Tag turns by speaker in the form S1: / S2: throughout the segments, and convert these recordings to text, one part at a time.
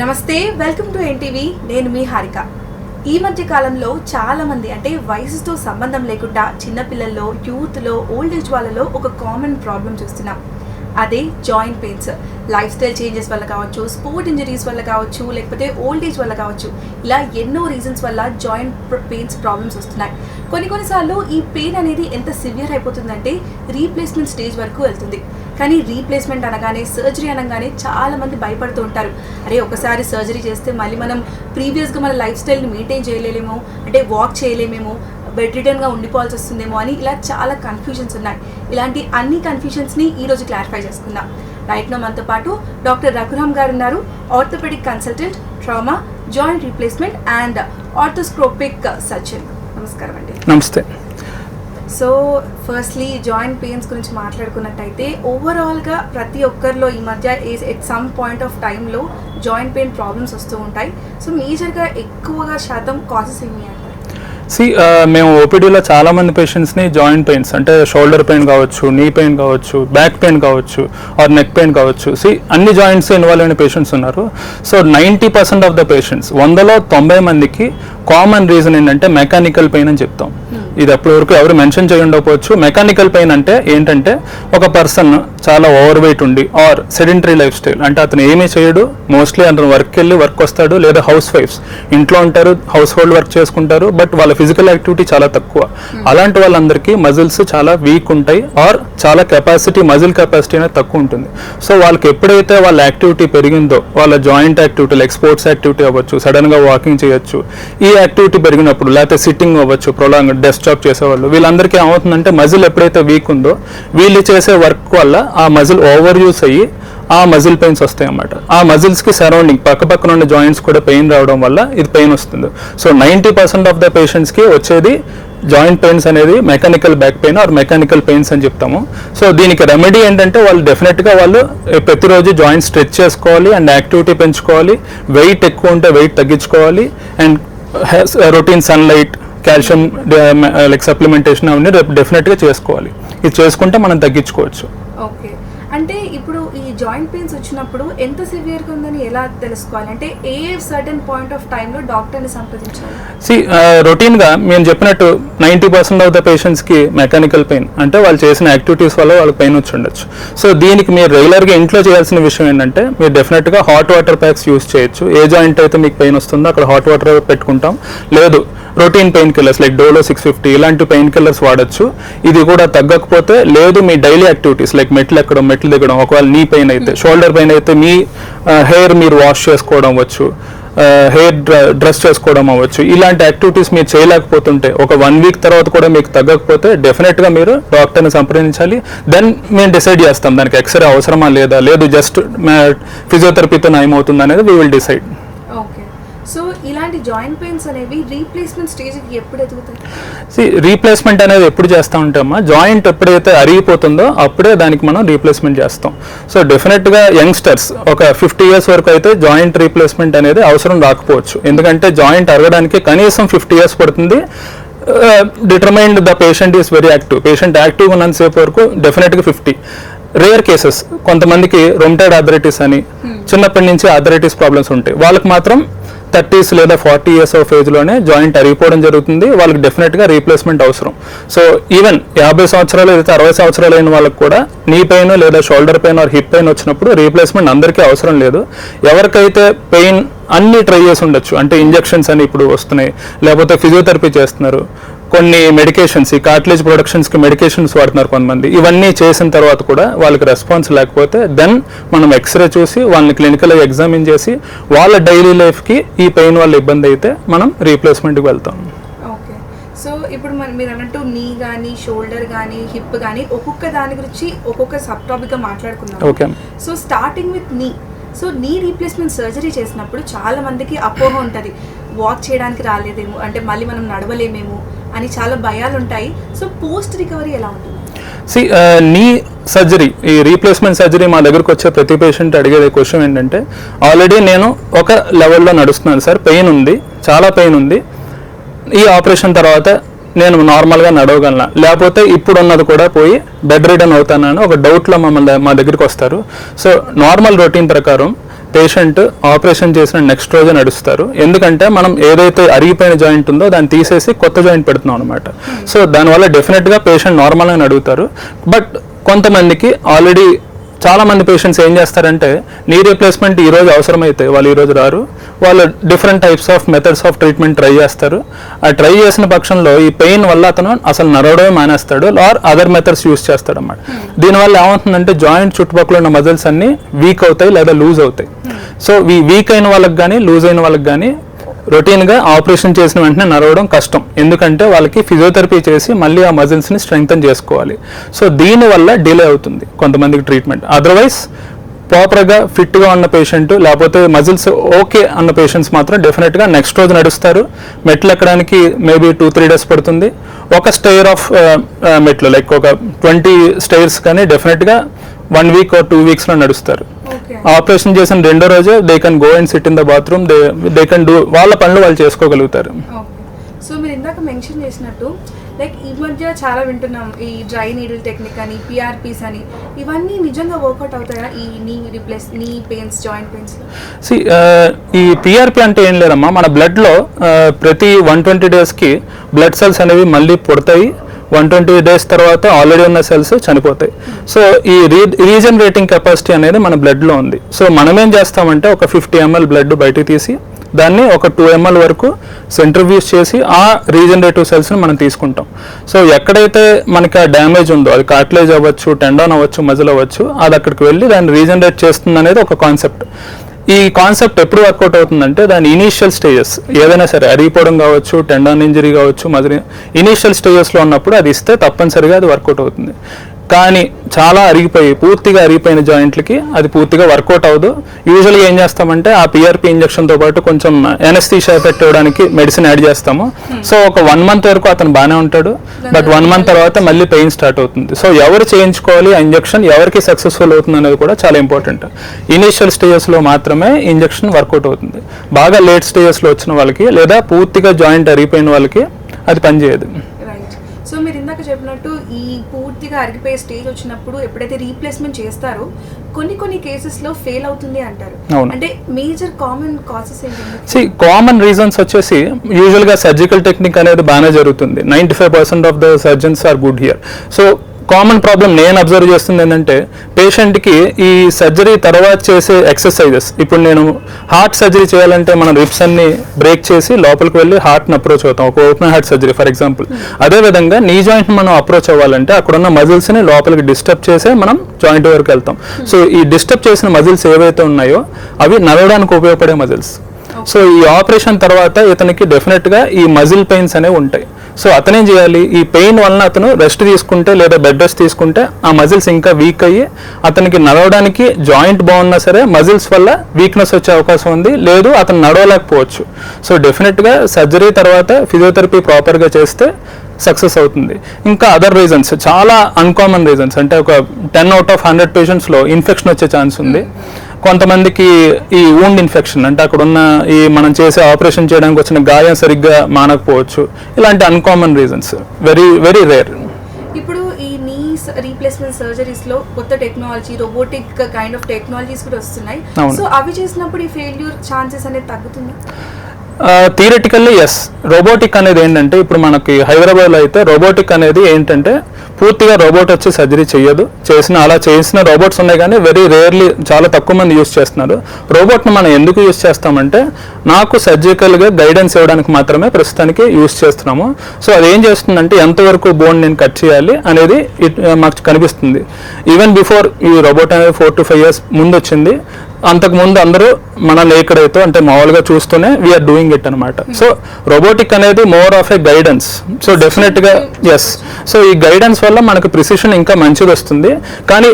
S1: నమస్తే welcome to NTV. నేను మీ హారిక. ఈ మధ్య కాలంలో చాలా మంది అంటే వయసుతో సంబంధం లేకుండా చిన్నపిల్లల్లో యూత్లో ఓల్డ్ ఏజ్ వాళ్ళలో ఒక కామన్ ప్రాబ్లం చూస్తున్నాం. అదే joint pains. Life style changes వల్ల కావచ్చు స్పోర్ట్ ఇంజరీస్ వల్ల కావచ్చు లేకపోతే ఓల్డ్ ఏజ్ వల్ల కావచ్చు ఇలా ఎన్నో రీజన్స్ వల్ల జాయింట్ పెయిన్స్ ప్రాబ్లమ్స్ వస్తున్నాయి. కొన్ని కొన్నిసార్లు ఈ పెయిన్ అనేది ఎంత సివియర్ అయిపోతుందంటే రీప్లేస్మెంట్ స్టేజ్ వరకు వెళ్తుంది. కానీ రీప్లేస్మెంట్ అనగానే సర్జరీ అనగానే చాలా మంది భయపడుతూ ఉంటారు. అరే ఒకసారి సర్జరీ చేస్తే మళ్ళీ మనం ప్రీవియస్గా మన లైఫ్ స్టైల్ని మెయింటైన్ చేయలేమేమో అంటే వాక్ చేయలేమేమో బెడ్ రిటర్న్గా ఉండిపోవాల్సి వస్తుందేమో అని ఇలా చాలా కన్ఫ్యూజన్స్ ఉన్నాయి. ఇలాంటి అన్ని కన్ఫ్యూజన్స్ని ఈరోజు క్లారిఫై చేసుకుందాం. రైట్ నో మనతో పాటు డాక్టర్ రఘురామ్ గారు ఉన్నారు. Orthopaedic consultant trauma joint replacement and arthroscopic surgeon నమస్కారం అండి.
S2: నమస్తే.
S1: సో ఫస్ట్లీ జాయింట్ పెయిన్స్ గురించి మాట్లాడుకున్నట్టయితే ఓవరాల్గా ప్రతి ఒక్కరిలో ఈ మధ్య ఎట్ సమ్ పాయింట్ ఆఫ్ టైంలో జాయింట్ పెయిన్ ప్రాబ్లమ్స్ వస్తూ ఉంటాయి. సో మేజర్గా ఎక్కువగా శాతం కాసెస్ ఏమి అంటారు?
S2: సి uh, మేము ఓపీడీలో చాలా మంది పేషెంట్స్ని జాయింట్ పెయిన్స్ అంటే షోల్డర్ పెయిన్ కావచ్చు నీ పెయిన్ కావచ్చు బ్యాక్ పెయిన్ కావచ్చు ఆర్ నెక్ పెయిన్ కావచ్చు. సి అన్ని జాయింట్స్ ఇన్వాల్వ్ అయిన పేషెంట్స్ ఉన్నారు. So ninety percent of the patients వందలో తొంభై మందికి కామన్ రీజన్ ఏంటంటే మెకానికల్ పెయిన్ అని చెప్తాం. ఇది అప్పటి వరకు ఎవరు మెన్షన్ చేయి ఉండకపోవచ్చు మెకానికల్ పెయిన్ అంటే ఏంటంటే ఒక పర్సన్ చాలా ఓవర్ వెయిట్ ఉండి ఆర్ సెడెంటరీ లైఫ్ స్టైల్ అంటే అతను ఏమీ చేయడు. మోస్ట్లీ అతను వర్క్ వెళ్ళి వర్క్ వస్తాడు లేదా హౌస్ వైఫ్స్ ఇంట్లో ఉంటారు హౌస్ హోల్డ్ వర్క్ చేసుకుంటారు బట్ వాళ్ళ ఫిజికల్ యాక్టివిటీ చాలా తక్కువ. అలాంటి వాళ్ళందరికీ మజిల్స్ చాలా వీక్ ఉంటాయి ఆర్ చాలా కెపాసిటీ మజిల్ కెపాసిటీ అనేది తక్కువ ఉంటుంది. సో వాళ్ళకి ఎప్పుడైతే వాళ్ళ యాక్టివిటీ పెరిగిందో వాళ్ళ joint activity like sports activity అవ్వచ్చు సడన్గా వాకింగ్ చేయొచ్చు ఈ యాక్టివిటీ పెరిగినప్పుడు లేకపోతే సిట్టింగ్ అవ్వచ్చు ప్రొలాంగ్ డెస్క్ జాబ్ చేసేవాళ్ళు వీళ్ళందరికీ ఏమవుతుందంటే మజిల్ ఎప్పుడైతే వీక్ ఉందో వీళ్ళు చేసే వర్క్ వల్ల ఆ మజిల్ ఓవర్ యూస్ అయ్యి ఆ మజిల్ పెయిన్స్ వస్తాయి అన్నమాట ఆ మజిల్స్కి సరౌండింగ్ పక్క పక్కన ఉన్న జాయింట్స్ కూడా పెయిన్ రావడం వల్ల ఇది పెయిన్ వస్తుంది. So ninety percent of the పేషెంట్స్కి వచ్చేది జాయింట్ పెయిన్స్ అనేది mechanical back pain or mechanical pains అని చెప్తాము. సో దీనికి రెమెడీ ఏంటంటే వాళ్ళు డెఫినెట్గా వాళ్ళు ప్రతిరోజు జాయింట్ స్ట్రెచ్ చేసుకోవాలి అండ్ యాక్టివిటీ పెంచుకోవాలి. వెయిట్ ఎక్కువ ఉంటే వెయిట్ తగ్గించుకోవాలి. And routine sunlight calcium like supplementation అవన్నీ డెఫినెట్గా చేసుకోవాలి. ఇది చేసుకుంటే మనం తగ్గించుకోవచ్చు.
S1: ఓకే. అంటే ఇప్పుడు ఈ జాయింట్ పెయిన్స్ వచ్చినప్పుడు ఎంత సివియర్గా ఉందని ఎలా తెలుసుకోవాలి? అంటే ఏ సర్టన్ పాయింట్ ఆఫ్ టైంలో డాక్టర్ని సంప్రదించాలి?
S2: సి రొటీన్గా మేము చెప్పినట్టు నైంటీ పర్సెంట్ ఆఫ్ ద పేషెంట్స్కి మెకానికల్ పెయిన్ అంటే వాళ్ళు చేసిన యాక్టివిటీస్ వల్ల వాళ్ళకి పెయిన్ వచ్చి ఉండొచ్చు సో దీనికి మీరు రెగ్యులర్గా ఇంట్లో చేయాల్సిన విషయం ఏంటంటే మీరు డెఫినెట్గా హాట్ వాటర్ ప్యాక్స్ యూస్ చేయొచ్చు. ఏ జాయింట్ అయితే మీకు పెయిన్ వస్తుందో అక్కడ హాట్ వాటర్ పెట్టుకుంటాం. లేదు routine pain killers like Dolo six fifty ఇలాంటి పెయిన్ కిల్లర్స్ వాడచ్చు. ఇది కూడా తగ్గకపోతే లేదు మీ డైలీ యాక్టివిటీస్ లైక్ మెట్లు ఎక్కడం మెట్లు దిగడం ఒకవేళ నీ పెయిన్ అయితే షోల్డర్ పెయిన్ అయితే మీ హెయిర్ మీరు వాష్ చేసుకోవడం అవ్వచ్చు. హెయిర్ డ్రెస్ చేసుకోవడం అవ్వచ్చు. ఇలాంటి యాక్టివిటీస్ మీరు చేయలేకపోతుంటే ఒక వన్ వీక్ తర్వాత కూడా మీకు తగ్గకపోతే డెఫినెట్గా మీరు డాక్టర్ని సంప్రదించాలి. దెన్ మేము డిసైడ్ చేస్తాం దానికి ఎక్స్రే అవసరమా లేదా లేదు జస్ట్ ఫిజియోథెరపీతో నయమవుతుంది అనేది వీ విల్ డిసైడ్
S1: సో ఇలాంటి జాయింట్ పెయిన్స్ అనేవి రీప్లేస్మెంట్ స్టేజ్కి ఎప్పుడు ఎదుగుతాయి?
S2: సి రీప్లేస్మెంట్ అనేది ఎప్పుడు చేస్తూ ఉంటామా? జాయింట్ ఎప్పుడైతే అరిగిపోతుందో అప్పుడే దానికి మనం రీప్లేస్మెంట్ చేస్తాం. సో డెఫినెట్గా యంగ్స్టర్స్ ఒక ఫిఫ్టీ ఇయర్స్ వరకు అయితే జాయింట్ రీప్లేస్మెంట్ అనేది అవసరం రాకపోవచ్చు. ఎందుకంటే జాయింట్ అరగడానికి కనీసం ఫిఫ్టీ ఇయర్స్ పడుతుంది. Determined the patient is very active patient active ఉన్నంతసేపు వరకు డెఫినెట్గా ఫిఫ్టీ. రేర్ కేసెస్ కొంతమందికి రొమ్టైడ్ ఆథరైటిస్ అని చిన్నప్పటి నుంచి ఆథరైటిస్ ప్రాబ్లమ్స్ ఉంటాయి. వాళ్ళకి మాత్రం థర్టీస్ లేదా ఫార్టీ ఇయర్స్ ఆఫ్ ఏజ్లోనే జాయింట్ అరిగిపోవడం జరుగుతుంది. వాళ్ళకి డెఫినెట్గా రీప్లేస్మెంట్ అవసరం. సో ఈవెన్ యాభై సంవత్సరాలు లేదా అరవై సంవత్సరాలు అయిన వాళ్ళకి కూడా నీ పెయిన్ లేదా shoulder pain or hip pain వచ్చినప్పుడు రీప్లేస్మెంట్ అందరికీ అవసరం లేదు. ఎవరికైతే పెయిన్ అన్ని ట్రై చేసి ఉండొచ్చు. అంటే ఇంజెక్షన్స్ అని ఇప్పుడు వస్తున్నాయి. లేకపోతే ఫిజియోథెరపీ చేస్తున్నారు. కొన్ని మెడికేషన్స్ ఈ కార్టిలేజ్ ప్రొడక్షన్స్కి మెడికేషన్స్ వాడుతున్నారు కొంతమంది. ఇవన్నీ చేసిన తర్వాత కూడా వాళ్ళకి రెస్పాన్స్ లేకపోతే దెన్ మనం ఎక్స్రే చూసి వాళ్ళని క్లినికల్గా ఎగ్జామిన్ చేసి వాళ్ళ డైలీ లైఫ్కి ఈ పెయిన్ వల్ల ఇబ్బంది అయితే మనం రీప్లేస్మెంట్కి వెళ్తాం.
S1: ఓకే. సో ఇప్పుడు మన మీరు అన్నట్టు నీ కానీ షోల్డర్ కానీ హిప్ కానీ ఒక్కొక్క దాని గురించి ఒక్కొక్క సబ్ టాపిక్గా మాట్లాడుకున్నాం
S2: okay.
S1: So starting with knee so knee replacement surgery చేసినప్పుడు చాలా మందికి అపోహ ఉంటుంది. వాక్ చేయడానికి రాలేదేమో అంటే మళ్ళీ మనం నడవలేమేమో అని చాలా భయాలు ఉంటాయి సో పోస్ట్ రికవరీ ఎలా ఉంటుంది?
S2: సి నీ సర్జరీ ఈ రీప్లేస్మెంట్ సర్జరీ మా దగ్గరకు వచ్చే ప్రతి పేషెంట్ అడిగే క్వశ్చన్ ఏంటంటే ఆల్రెడీ నేను ఒక లెవెల్లో నడుస్తున్నాను సార్ పెయిన్ ఉంది చాలా పెయిన్ ఉంది. ఈ ఆపరేషన్ తర్వాత నేను నార్మల్గా నడవగలను? లేకపోతే ఇప్పుడు ఉన్నది కూడా పోయి బెడ్ రిటర్న్ అవుతానని ఒక డౌట్లో మమ్మల్ని మా దగ్గరికి వస్తారు. సో నార్మల్ రొటీన్ ప్రకారం పేషెంట్ ఆపరేషన్ చేసిన నెక్స్ట్ రోజే నడుస్తారు. ఎందుకంటే మనం ఏదైతే అరిగిపోయిన జాయింట్ ఉందో దాన్ని తీసేసి కొత్త జాయింట్ పెడుతున్నాం అనమాట సో దానివల్ల డెఫినెట్గా పేషెంట్ నార్మల్గా నడుగుతారు. బట్ కొంతమందికి ఆల్రెడీ చాలా మంది పేషెంట్స్ ఏం చేస్తారంటే నీ రీప్లేస్మెంట్ ఈ రోజు అవసరమైతే వాళ్ళు ఈరోజు రారు. వాళ్ళు different types of methods of treatment try చేస్తారు. ఆ ట్రై చేసిన పక్షంలో ఈ పెయిన్ వల్ల అతను అసలు నడవడమే మానేస్తాడు ఆర్ అదర్ మెథడ్స్ యూస్ చేస్తాడు అన్నమాట దీనివల్ల ఏమవుతుందంటే జాయింట్ చుట్టుపక్కల ఉన్న మజిల్స్ అన్ని వీక్ అవుతాయి లేదా లూజ్ అవుతాయి. సో ఈ వీక్ అయిన వాళ్ళకి కానీ లూజ్ అయిన వాళ్ళకి కానీ రొటీన్గా ఆపరేషన్ చేసిన వెంటనే నడవడం కష్టం. ఎందుకంటే వాళ్ళకి ఫిజియోథెరపీ చేసి మళ్ళీ ఆ మజిల్స్ని స్ట్రెంగ్తన్ చేసుకోవాలి. సో దీనివల్ల డిలే అవుతుంది కొంతమందికి ట్రీట్మెంట్. అదర్వైజ్ ప్రాపర్గా ఫిట్గా ఉన్న పేషెంట్ లేకపోతే మజిల్స్ ఓకే అన్న పేషెంట్స్ మాత్రం డెఫినెట్గా నెక్స్ట్ రోజు నడుస్తారు. మెట్లు ఎక్కడానికి మేబీ టూ త్రీ డేస్ పడుతుంది. ఒక స్టేర్ ఆఫ్ మెట్లు లైక్ ఒక ట్వంటీ స్టైర్స్ కానీ డెఫినెట్గా వన్ వీక్ ఆర్ టూ వీక్స్లో నడుస్తారు. ఆపరేషన్ చేసిన రెండో రోజే they can go and sit in the bathroom they they can do వాళ్ళ పనులు వాళ్ళు చేసుకోగలుగుతారు.
S1: సో మీరు ఇందాక మెన్షన్ చేసినట్టు లైక్ ఈ మధ్య చాలా వింటున్నాం ఈ డ్రై నీడిల్ టెక్నిక్ అని పిఆర్పీస్ అని. ఇవన్నీ నిజంగా వర్కౌట్ అవుతాయా ఈ knee replace knee pains joint pains?
S2: See ఈ పిఆర్పి అంటే ఏం లేదమ్మా. మన బ్లడ్లో ప్రతి వన్ ట్వంటీ డేస్కి బ్లడ్ సెల్స్ అనేవి మళ్ళీ పుడతాయి. వన్ ట్వంటీ డేస్ తర్వాత ఆల్రెడీ ఉన్న సెల్స్ చనిపోతాయి. సో ఈ రీ రీజనరేటింగ్ కెపాసిటీ అనేది మన బ్లడ్లో ఉంది. సో మనం ఏం చేస్తామంటే ఒక ఫిఫ్టీ ఎంఎల్ బ్లడ్ బయటకు తీసి దాన్ని ఒక టూ ఎంఎల్ వరకు సెంట్రివ్యూస్ చేసి ఆ రీజనరేటివ్ సెల్స్ని మనం తీసుకుంటాం. సో ఎక్కడైతే మనకి ఆ డ్యామేజ్ ఉందో అది కాట్లేజ్ అవ్వచ్చు టెండాన్ అవ్వచ్చు మజిల్ అవ్వచ్చు అది అక్కడికి వెళ్ళి దాన్ని రీజనరేట్ చేస్తుంది అనేది ఒక కాన్సెప్ట్ ఈ కాన్సెప్ట్ ఎప్పుడు వర్కౌట్ అవుతుందంటే దాని ఇనీషియల్ స్టేజెస్ ఏదైనా సరే అరిగిపోవడం కావచ్చు టెండాన్ ఇంజరీ కావచ్చు మజిల్ ఇనీషియల్ స్టేజెస్లో ఉన్నప్పుడు అది ఇస్తే తప్పనిసరిగా అది వర్కౌట్ అవుతుంది. కానీ చాలా అరిగిపోయి పూర్తిగా అరిగిపోయిన జాయింట్లకి అది పూర్తిగా వర్కౌట్ అవ్వదు. యూజువల్గా ఏం చేస్తామంటే ఆ పిఆర్పి ఇంజక్షన్తో పాటు కొంచెం ఎనస్థీషియా ఇవ్వడానికి మెడిసిన్ యాడ్ చేస్తాము. సో ఒక వన్ మంత్ వరకు అతను బాగానే ఉంటాడు. బట్ వన్ మంత్ తర్వాత మళ్ళీ పెయిన్ స్టార్ట్ అవుతుంది. సో ఎవరు చేయించుకోవాలి ఆ ఇంజక్షన్ ఎవరికి సక్సెస్ఫుల్ అవుతుంది అనేది కూడా చాలా ఇంపార్టెంట్ ఇనీషియల్ స్టేజెస్లో మాత్రమే ఇంజక్షన్ వర్కౌట్ అవుతుంది. బాగా లేట్ స్టేజెస్లో వచ్చిన వాళ్ళకి లేదా పూర్తిగా జాయింట్ అరిగిపోయిన వాళ్ళకి అది పనిచేయదు.
S1: సో మీరు ఇందాక చెప్పినట్టు ఈ పూర్తిగా అరిగిపోయే స్టేజ్ వచ్చినప్పుడు ఎప్పుడైతే రీప్లేస్మెంట్ చేస్తారో కొన్ని కొన్ని కేసెస్లో ఫెయిల్ అవుతుంది అంటారు. అంటే మేజర్ కామన్ కాసెస్ ఏంటంటే
S2: సి కామన్ రీజన్స్ వచ్చేసి యూజువల్గా సర్జికల్ టెక్నిక్ అనేది బాగానే జరుగుతుంది. Ninety five percent of the surgeons are good here so common problem నేను అబ్జర్వ్ చేస్తుంది ఏంటంటే పేషెంట్కి ఈ సర్జరీ తర్వాత చేసే ఎక్సర్సైజెస్. ఇప్పుడు నేను హార్ట్ సర్జరీ చేయాలంటే మనం రిప్స్ అన్ని బ్రేక్ చేసి లోపలికి వెళ్ళి హార్ట్ని అప్రోచ్ అవుతాం. ఒక open heart surgery for example. అదేవిధంగా నీ జాయింట్ని మనం అప్రోచ్ అవ్వాలంటే అక్కడ ఉన్న మజిల్స్ని లోపలికి డిస్టర్బ్ చేసే మనం జాయింట్ వరకు వెళ్తాం. సో ఈ డిస్టర్బ్ చేసిన మజిల్స్ ఏవైతే ఉన్నాయో అవి నడవడానికి ఉపయోగపడే మజిల్స్. సో ఈ ఆపరేషన్ తర్వాత ఇతనికి డెఫినెట్గా ఈ మజిల్ పెయిన్స్ అనేవి ఉంటాయి. సో అతనేం చేయాలి? ఈ పెయిన్ వలన అతను రెస్ట్ తీసుకుంటే లేదా బెడ్ రెస్ట్ తీసుకుంటే ఆ మజిల్స్ ఇంకా వీక్ అయ్యి అతనికి నడవడానికి జాయింట్ బాగున్నా సరే మజిల్స్ వల్ల వీక్నెస్ వచ్చే అవకాశం ఉంది. లేదు అతను నడవలేకపోవచ్చు. సో డెఫినెట్గా సర్జరీ తర్వాత ఫిజియోథెరపీ ప్రాపర్గా చేస్తే సక్సెస్ అవుతుంది. ఇంకా అదర్ రీజన్స్ చాలా అన్కామన్ రీజన్స్ అంటే ఒక టెన్ అవుట్ ఆఫ్ హండ్రెడ్ పేషెంట్స్లో ఇన్ఫెక్షన్ వచ్చే ఛాన్స్ ఉంది. Hmm. కొంతమందికి ఈ వూండ్ ఇన్ఫెక్షన్ అంటే అక్కడ ఉన్న ఈ మనం చేసే ఆపరేషన్ చేయడానికి వచ్చిన గాయం సరిగ్గా మానకపోవచ్చు. ఇలాంటి uncommon reasons very very rare
S1: ఇప్పుడు ఈ నీ రీప్లేస్మెంట్ సర్జరీస్లో కొత్త technology robotic kind of technologies కూడా వస్తున్నాయి. సో అవి చేసినప్పుడు ఈ ఫెయిల్యూర్ ఛాన్సెస్ అనేది తగ్గుతుంది?
S2: థియరటికల్లీ ఎస్ రోబోటిక్ అనేది ఏంటంటే ఇప్పుడు మనకి హైదరాబాద్లో అయితే రోబోటిక్ అనేది ఏంటంటే పూర్తిగా రోబోట్ వచ్చి సర్జరీ చేయదు చేసిన అలా చేసిన రోబోట్స్ ఉన్నాయి కానీ వెరీ రేర్లీ చాలా తక్కువ మంది యూస్ చేస్తున్నారు. రోబోట్ని మనం ఎందుకు యూస్ చేస్తామంటే నాకు సర్జికల్గా గైడెన్స్ ఇవ్వడానికి మాత్రమే ప్రస్తుతానికి యూస్ చేస్తున్నాము. సో అది ఏం చేస్తుందంటే ఎంతవరకు బోన్ నేను కట్ చేయాలి అనేది మాకు కనిపిస్తుంది. ఈవెన్ బిఫోర్ ఈ రోబోట్ అనేది ఫోర్ టు ఫైవ్ ఇయర్స్ ముందు వచ్చింది అంతకుముందు అందరూ మన లేకడైతే అంటే మామూలుగా చూస్తూనే వీఆర్ డూయింగ్ ఇట్ అనమాట సో రోబోటిక్ అనేది more of a guidance so డెఫినెట్గా ఎస్ సో ఈ గైడెన్స్ వల్ల మనకు ప్రిసిషన్ ఇంకా మంచిది వస్తుంది. కానీ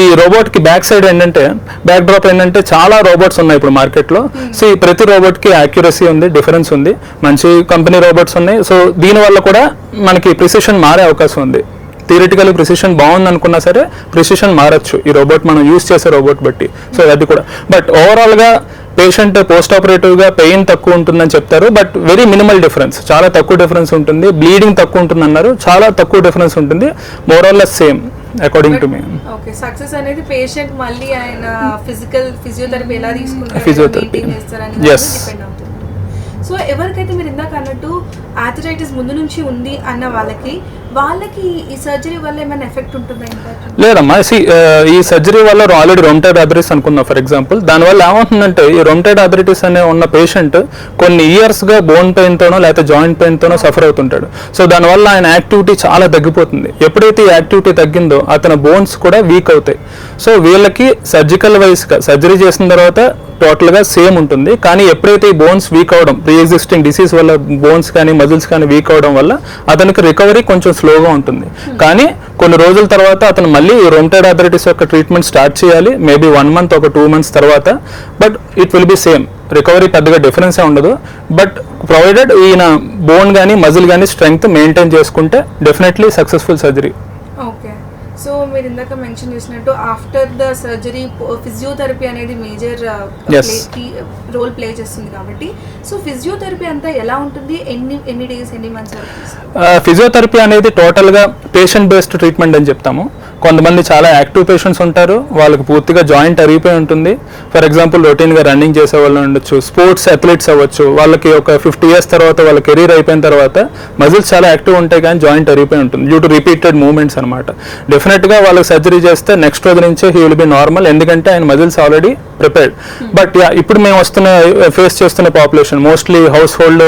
S2: ఈ రోబోట్కి బ్యాక్ సైడ్ ఏంటంటే బ్యాక్ డ్రాప్ ఏంటంటే చాలా రోబోట్స్ ఉన్నాయి ఇప్పుడు మార్కెట్లో సో ఈ ప్రతి రోబోట్కి యాక్యురసీ ఉంది డిఫరెన్స్ ఉంది. మంచి కంపెనీ రోబోట్స్ ఉన్నాయి. సో దీనివల్ల కూడా మనకి ప్రిసిషన్ మారే అవకాశం ఉంది. థియరిటికల్ ప్రిసిషన్ బాగుంది అనుకున్నా సరే ప్రిసిషన్ మారచ్చు. ఈ రోబోట్ మనం యూస్ చేసే రోబోట్ బట్టి. సో అది కూడా. బట్ ఓవరాల్గా పేషెంట్ పోస్ట్ ఆపరేటివ్గా పెయిన్ తక్కువ ఉంటుందని చెప్తారు. బట్ వెరీ మినిమల్ డిఫరెన్స్ చాలా తక్కువ డిఫరెన్స్ ఉంటుంది. బ్లీడింగ్ తక్కువ ఉంటుంది అన్నారు. చాలా తక్కువ డిఫరెన్స్ ఉంటుంది. More or less same according to me
S1: okay success అనేది పేషెంట్ మళ్ళీ ఆయన ఫిజికల్ ఫిజియోథెరపీ ఎలా తీసుకుంటారు. డిపెండ్ అవుతుంది. సో ఎవరికైతే మీరు ఇందాక అన్నట్టు ఆథరైటిస్ ముందు నుంచి ఉంది అన్న వాళ్ళకి వాళ్ళకి ఈ సర్జరీ వల్ల ఏమైనా ఎఫెక్ట్ ఉంటుందా
S2: లేదమ్మా ఈ సర్జరీ వల్ల ఆల్రెడీ రొమ్టైడ్ అథరిటిస్ అనుకుందాం ఫర్ ఎగ్జాంపుల్ దానివల్ల ఏమవుతుందంటే ఈ రొమ్టైడ్ అథరిటిస్ అనే ఉన్న పేషెంట్ కొన్ని ఇయర్స్గా బోన్ పెయిన్తోనో లేకపోతే జాయింట్ పెయిన్తోనో సఫర్ అవుతుంటాడు. సో దానివల్ల ఆయన యాక్టివిటీ చాలా తగ్గిపోతుంది. ఎప్పుడైతే ఈ యాక్టివిటీ తగ్గిందో అతని బోన్స్ కూడా వీక్ అవుతాయి. సో వీళ్ళకి సర్జికల్ వైస్గా సర్జరీ చేసిన తర్వాత టోటల్గా సేమ్ ఉంటుంది. కానీ ఎప్పుడైతే ఈ బోన్స్ వీక్ అవడం ప్రీ ఎగ్జిస్టింగ్ డిసీజ్ వల్ల బోన్స్ కానీ మజిల్స్ కానీ వీక్ అవడం వల్ల అతనికి రికవరీ కొంచెం స్లోగా ఉంటుంది. కానీ కొన్ని రోజుల తర్వాత అతను మళ్ళీ రొమ్టైడ్ ఆథరైటిస్ యొక్క ట్రీట్మెంట్ స్టార్ట్ చేయాలి. మేబీ వన్ మంత్ ఒక టూ మంత్స్ తర్వాత. But it will be same recovery పెద్దగా డిఫరెన్స్ ఉండదు. బట్ ప్రొవైడెడ్ ఈయన బోన్ కానీ మజిల్ కానీ స్ట్రెంగ్త్ మెయింటైన్ చేసుకుంటే డెఫినెట్లీ సక్సెస్ఫుల్ సర్జరీ
S1: సో మీరు ఇందాక మెన్షన్ చేసినట్టు ఆఫ్టర్ ద సర్జరీ ఫిజియోథెరపీ అనేది మేజర్. రోల్ ప్లే చేస్తుంది కాబట్టి సో ఫిజియోథెరపీ అంతా ఎలా ఉంటుంది ఎన్ని ఎన్ని డేస్ ఎన్ని మంత్స్?
S2: ఫిజియోథెరపీ అనేది టోటల్గా పేషెంట్ బేస్డ్ ట్రీట్మెంట్ అని చెప్తాము కొంతమంది చాలా యాక్టివ్ పేషెంట్స్ ఉంటారు వాళ్ళకి పూర్తిగా జాయింట్ అరిగిపోయి ఉంటుంది. ఫర్ ఎగ్జాంపుల్ రొటీన్గా రన్నింగ్ చేసే వాళ్ళు ఉండొచ్చు స్పోర్ట్స్ అథ్లెట్స్ అవ్వచ్చు. వాళ్ళకి ఒక ఫిఫ్టీ ఇయర్స్ తర్వాత వాళ్ళ కెరీర్ అయిపోయిన తర్వాత మజిల్స్ చాలా యాక్టివ్ ఉంటాయి కానీ జాయింట్ అరిగిపోయి ఉంటుంది డ్యూ టు రిపీటెడ్ మూమెంట్స్ అనమాట డెఫినెట్గా వాళ్ళకి సర్జరీ చేస్తే నెక్స్ట్ రోజు నుంచే హీ విల్ బి నార్మల్ ఎందుకంటే ఆయన muscles already prepared but yeah ఇప్పుడు మేము వస్తున్న ఫేస్ చేస్తున్న population mostly house hold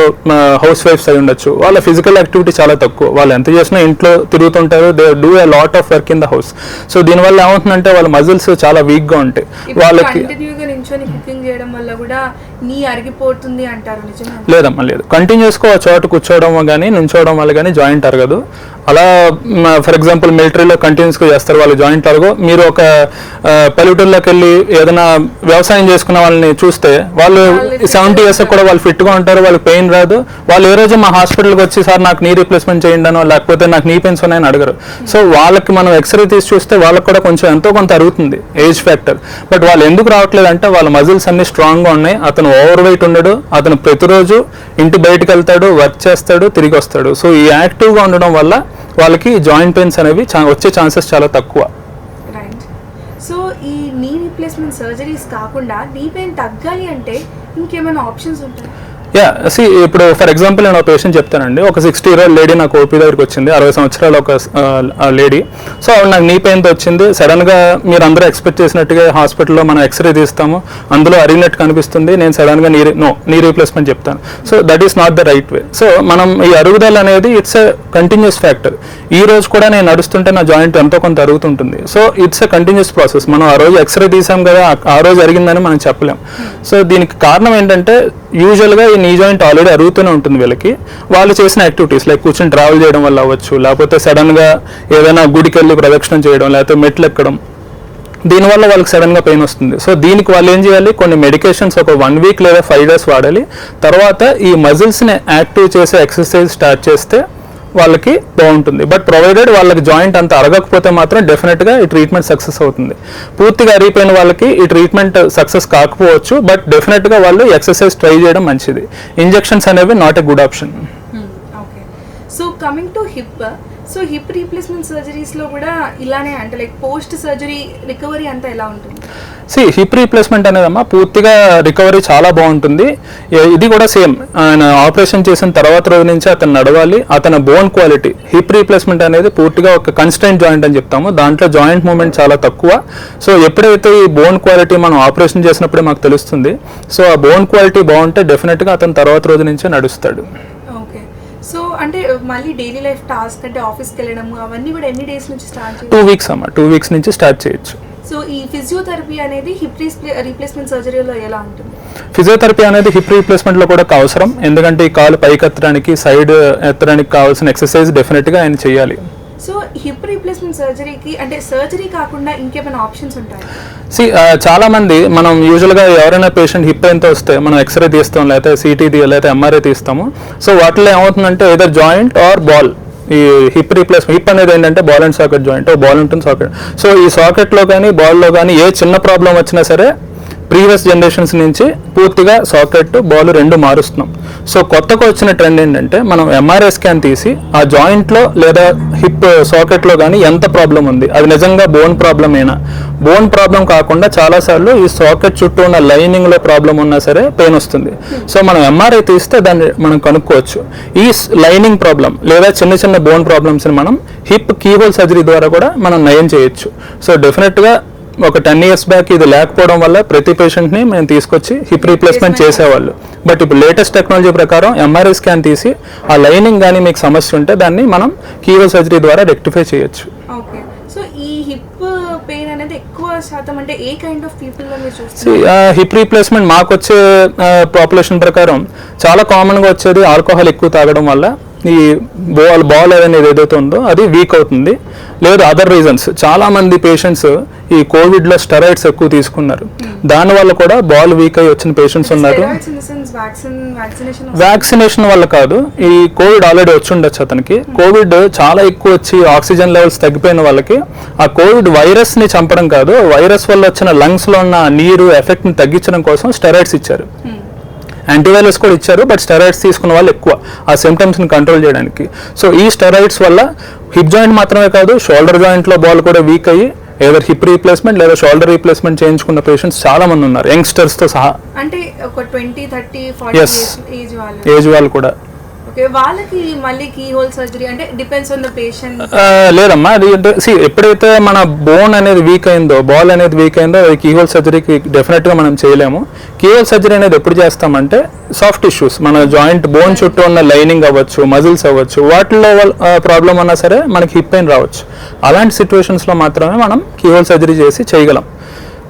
S2: house wives అయి ఉండొచ్చు. వాళ్ళ ఫిజికల్ యాక్టివిటీ చాలా తక్కువ. వాళ్ళు ఎంత చేసినా ఇంట్లో తిరుగుతుంటారు. They do a lot of work in the house so దీనివల్ల ఏమవుతుందంటే వాళ్ళ మజిల్స్ చాలా వీక్గా ఉంటాయి.
S1: ఇప్పుడు
S2: వాళ్ళకి లేదమ్మా లేదు. కంటిన్యూస్గా చోట కూర్చోవడం కానీ నుంచోవడం వల్ల కానీ జాయింట్ అరగదు. అలా ఫర్ ఎగ్జాంపుల్ మిలిటరీలో కంటిన్యూస్గా చేస్తారు వాళ్ళు జాయింట్ అరగో మీరు ఒక పల్లెటూరులోకి వెళ్ళి ఏదైనా వ్యవసాయం చేసుకున్న వాళ్ళని చూస్తే వాళ్ళు సెవెంటీ ఇయర్స్ కూడా వాళ్ళు ఫిట్గా ఉంటారు వాళ్ళకి పెయిన్ రాదు. వాళ్ళు ఏ రోజు మా హాస్పిటల్కి వచ్చి సార్ నాకు నీ రీప్లేస్మెంట్ చేయండి అనో లేకపోతే నాకు నీ పెయిన్స్ ఉన్నాయని అడగరు. సో వాళ్ళకి మనం ఎక్స్రే తీసి చూస్తే వాళ్ళకి కూడా కొంచెం ఎంతో కొంత అరుగుతుంది ఏజ్ ఫ్యాక్టర్ బట్ వాళ్ళు ఎందుకు రావట్లేదు అంటే వాళ్ళ మజిల్స్ అన్ని స్ట్రాంగ్గా ఉన్నాయి. అతను ఓవర్ వెయిట్ ఉండడు. అతను ప్రతిరోజు ఇంటి బయటకు వెళ్తాడు వర్క్ చేస్తాడు తిరిగి వస్తాడు. సో ఈ యాక్టివ్గా ఉండడం వల్ల వాళ్ళకి జాయింట్ పెయిన్స్ అనేవి వచ్చే ఛాన్సెస్ చాలా తక్కువ.
S1: రైట్ సో ఈ నీ రీప్లేస్మెంట్ సర్జరీస్ కాకుండా నీ పెయిన్ తగ్గాలి అంటే ఇంకేమైనా ఆప్షన్స్ ఉంటాయి?
S2: యా సి ఇప్పుడు ఫర్ ఎగ్జాంపుల్ నేను ఒక పేషెంట్ చెప్తానండి. ఒక సిక్స్టీ ఇయర్ లేడీ నాకు ఓపీ దగ్గరికి వచ్చింది. అరవై సంవత్సరాల ఒక లేడీ సో ఆవిడ నాకు నీ పెయిన్తో వచ్చింది. సడన్గా మీరు అందరూ ఎక్స్పెక్ట్ చేసినట్టుగా హాస్పిటల్లో మనం ఎక్స్రే తీస్తాము. అందులో అరిగినట్టు కనిపిస్తుంది. నేను సడన్గా నీ నో నీ రీప్లేస్మెంట్ చెప్తాను. So that is not the right way so మనం ఈ అరుగుదల అనేది ఇట్స్ ఎ కంటిన్యూస్ ఫ్యాక్టర్ ఈ రోజు కూడా నేను నడుస్తుంటే నా జాయింట్ ఎంతో కొంత అరుగుతుంటుంది. So it's a continuous process మనం ఆ రోజు ఎక్స్రే తీసాం కదా ఆ- ఆ రోజు అరిగిందని మనం చెప్పలేం. సో దీనికి కారణం ఏంటంటే యూజువల్గా ఈ నీ జాయింట్ ఆల్రెడీ అరుగుతూనే ఉంటుంది వీళ్ళకి. వాళ్ళు చేసిన యాక్టివిటీస్ లైక్ కూర్చొని ట్రావెల్ చేయడం వల్ల అవ్వచ్చు లేకపోతే సడన్గా ఏదైనా గుడికి వెళ్ళి ప్రదక్షిణం చేయడం లేకపోతే మెట్లు ఎక్కడం. దీనివల్ల వాళ్ళకి సడన్గా పెయిన్ వస్తుంది. సో దీనికి వాళ్ళు ఏం చేయాలి? కొన్ని మెడికేషన్స్ ఒక వన్ వీక్ లేదా ఫైవ్ డేస్ వాడాలి. తర్వాత ఈ మజిల్స్ని యాక్టివ్ చేసే ఎక్సర్సైజ్ స్టార్ట్ చేస్తే వాళ్ళకి బాగుంటుంది. బట్ ప్రొవైడెడ్ వాళ్ళకి జాయింట్ అంత అరగకపోతే మాత్రం డెఫినెట్గా ఈ ట్రీట్మెంట్ సక్సెస్ అవుతుంది. పూర్తిగా అరిగిపోయిన వాళ్ళకి ఈ ట్రీట్మెంట్ సక్సెస్ కాకపోవచ్చు బట్ డెఫినెట్గా వాళ్ళు ఎక్సర్సైజ్ ట్రై చేయడం మంచిది. ఇంజెక్షన్స్ అనేవి not a good option
S1: so coming to hip so hip replacement సర్జరీస్లో కూడా ఇలానే అంటే లైక్ పోస్ట్ సర్జరీ రికవరీ అంతా ఎలా ఉంటుంది?
S2: సి హిప్ రీప్లేస్మెంట్ అనేదమ్మా పూర్తిగా రికవరీ చాలా బాగుంటుంది. ఇది కూడా సేమ్ ఆయన ఆపరేషన్ చేసిన తర్వాత రోజు నుంచి అతను నడవాలి. అతని బోన్ క్వాలిటీ హిప్ రీప్లేస్మెంట్ అనేది పూర్తిగా ఒక కన్స్టెంట్ జాయింట్ అని చెప్తాము. దాంట్లో జాయింట్ మూమెంట్ చాలా తక్కువ. సో ఎప్పుడైతే ఈ బోన్ క్వాలిటీ మనం ఆపరేషన్ చేసినప్పుడే మాకు తెలుస్తుంది. సో ఆ బోన్ క్వాలిటీ బాగుంటే డెఫినెట్గా అతను తర్వాత రోజు నుంచే నడుస్తాడు.
S1: సో అంటే మళ్ళీ డైలీ లైఫ్ టాస్క్ అంటే ఆఫీస్కి వెళ్ళడము అవన్నీ కూడా ఎన్ని డేస్ నుంచి స్టార్ట్
S2: టూ వీక్స్ అమ్మా. టూ వీక్స్ నుంచి స్టార్ట్ చేయొచ్చు.
S1: సో ఈ ఫిజియోథెరపీ అనేది హిప్ రీప్లేస్మెంట్ సర్జరీలో ఎలా ఉంటుంది?
S2: ఫిజియోథెరపీ అనేది హిప్ రీప్లేస్మెంట్లో కూడా అవసరం. ఎందుకంటే ఈ కాలు పైకి ఎత్తడానికి సైడ్ ఎత్తడానికి కావాల్సిన ఎక్సర్సైజ్ డెఫినెట్గా ఆయన చేయాలి.
S1: సో హిప్ రీప్లేస్మెంట్ సర్జరీకి అంటే సర్జరీ కాకుండా ఇంకేమైనా ఆప్షన్స్ ఉంటాయి?
S2: సి చాలా మంది మనం యూజువల్గా ఎవరైనా పేషెంట్ హిప్ పెయిన్తో వస్తే మనం ఎక్స్రే తీస్తాం లేకపోతే సిటీ లేకపోతే ఎంఆర్ఐ తీస్తాము. సో వాటిలో ఏమవుతుందంటే ఏదో జాయింట్ ఆర్ బాల్ ఈ హిప్ రీప్లేస్మెంట్ హిప్ అనేది ఏంటంటే ball and socket joint ball ఉంటుంది సాకెట్ సో ఈ సాకెట్లో కానీ బాల్లో కానీ ఏ చిన్న ప్రాబ్లం వచ్చినా సరే ప్రీవియస్ జనరేషన్స్ నుంచి పూర్తిగా సాకెట్ బాల్ రెండు మారుస్తున్నాం. సో కొత్తగా వచ్చిన ట్రెండ్ ఏంటంటే మనం ఎంఆర్ఐ స్కాన్ తీసి ఆ జాయింట్లో లేదా హిప్ సాకెట్లో కానీ ఎంత ప్రాబ్లం ఉంది అది నిజంగా బోన్ ప్రాబ్లం అయినా బోన్ ప్రాబ్లం కాకుండా చాలాసార్లు ఈ సాకెట్ చుట్టూ ఉన్న లైనింగ్లో ప్రాబ్లం ఉన్నా సరే పెయిన్ వస్తుంది. సో మనం ఎంఆర్ఐ తీస్తే దాన్ని మనం కనుక్కోవచ్చు. ఈ లైనింగ్ ప్రాబ్లం లేదా చిన్న చిన్న బోన్ ప్రాబ్లమ్స్ని మనం హిప్ కీహోల్ సర్జరీ ద్వారా కూడా మనం నయం చేయొచ్చు. సో డెఫినెట్గా ఒక టెన్ ఇయర్స్ బ్యాక్ ఇది లేకపోవడం వల్ల ప్రతి పేషెంట్ని మేము తీసుకొచ్చి హిప్ రీప్లేస్మెంట్ చేసేవాళ్ళు. బట్ ఇప్పుడు లేటెస్ట్ టెక్నాలజీ ప్రకారం ఎంఆర్ఐ స్కాన్ తీసి ఆ లైనింగ్ కానీ మీకు సమస్య ఉంటే దాన్ని మనం కీహోల్ సర్జరీ ద్వారా రెక్టిఫై చేయొచ్చు.
S1: సో ఈ హిప్ పెయిన్ అనేది ఎక్కువ శాతం అంటే ఏ కైండ్ ఆఫ్ పీపుల్లో మీరు చూస్తారు
S2: హిప్ రీప్లేస్మెంట్ మాకు వచ్చే పాపులేషన్ ప్రకారం చాలా కామన్గా వచ్చేది ఆల్కహాల్ ఎక్కువ తాగడం వల్ల ఈ బాల్ బాల్ అనేది ఏదైతే ఉందో అది వీక్ అవుతుంది. లేదు అదర్ రీజన్స్ చాలా మంది పేషెంట్స్ ఈ కోవిడ్లో స్టెరాయిడ్స్ ఎక్కువ తీసుకున్నారు. దానివల్ల కూడా బాల్ వీక్ అయ్యి వచ్చిన పేషెంట్స్ ఉన్నారు.
S1: వ్యాక్సినేషన్
S2: వల్ల. కాదు. ఈ కోవిడ్ ఆల్రెడీ వచ్చి ఉండొచ్చు అతనికి. కోవిడ్ చాలా ఎక్కువ వచ్చి ఆక్సిజన్ లెవెల్స్ తగ్గిపోయిన వాళ్ళకి ఆ కోవిడ్ వైరస్ని చంపడం కాదు వైరస్ వల్ల వచ్చిన లంగ్స్లో ఉన్న నీరు ఎఫెక్ట్ని తగ్గించడం కోసం స్టెరాయిడ్స్ ఇచ్చారు. యాంటీవైరస్ కూడా ఇచ్చారు బట్ స్టెరాయిడ్స్ తీసుకున్న వాళ్ళు ఎక్కువ ఆ symptoms ని కంట్రోల్ చేయడానికి. సో ఈ స్టెరాయిడ్స్ వల్ల హిప్ జాయింట్ మాత్రమే కాదు షోల్డర్ జాయింట్లో బాల్ కూడా వీక్ అయ్యి ఏదో హిప్ రీప్లేస్మెంట్ లేదా షోల్డర్ రీప్లేస్మెంట్ చేయించుకున్న పేషెంట్స్ చాలా మంది ఉన్నారు యంగ్స్టర్స్తో సహా.
S1: అంటే ఒక ట్వంటీ థర్టీ. ఏజ్ వాళ్ళు
S2: కూడా.
S1: వాళ్ళకి మళ్ళీ కీ హోల్ సర్జరీ అంటే డిపెండ్స్ ఆన్ ద పేషెంట్
S2: ఆ, లేదమ్మా అది అంటే see, ఎప్పుడైతే మన బోన్ అనేది వీక్ అయిందో బాల్ అనేది వీక్ అయిందో అది కీహోల్ సర్జరీకి డెఫినెట్గా మనం చేయలేము. కీహోల్ సర్జరీ అనేది ఎప్పుడు చేస్తామంటే సాఫ్ట్ టిష్యూస్ మన జాయింట్ బోన్ చుట్టూ ఉన్న లైనింగ్ అవ్వచ్చు మజిల్స్ అవ్వచ్చు వాటిలో ప్రాబ్లం ఉన్నా సరే మనకి హిప్ పెయిన్ రావచ్చు. అలాంటి సిచ్యువేషన్స్లో మాత్రమే మనం కీహోల్ సర్జరీ చేసి చేయగలం.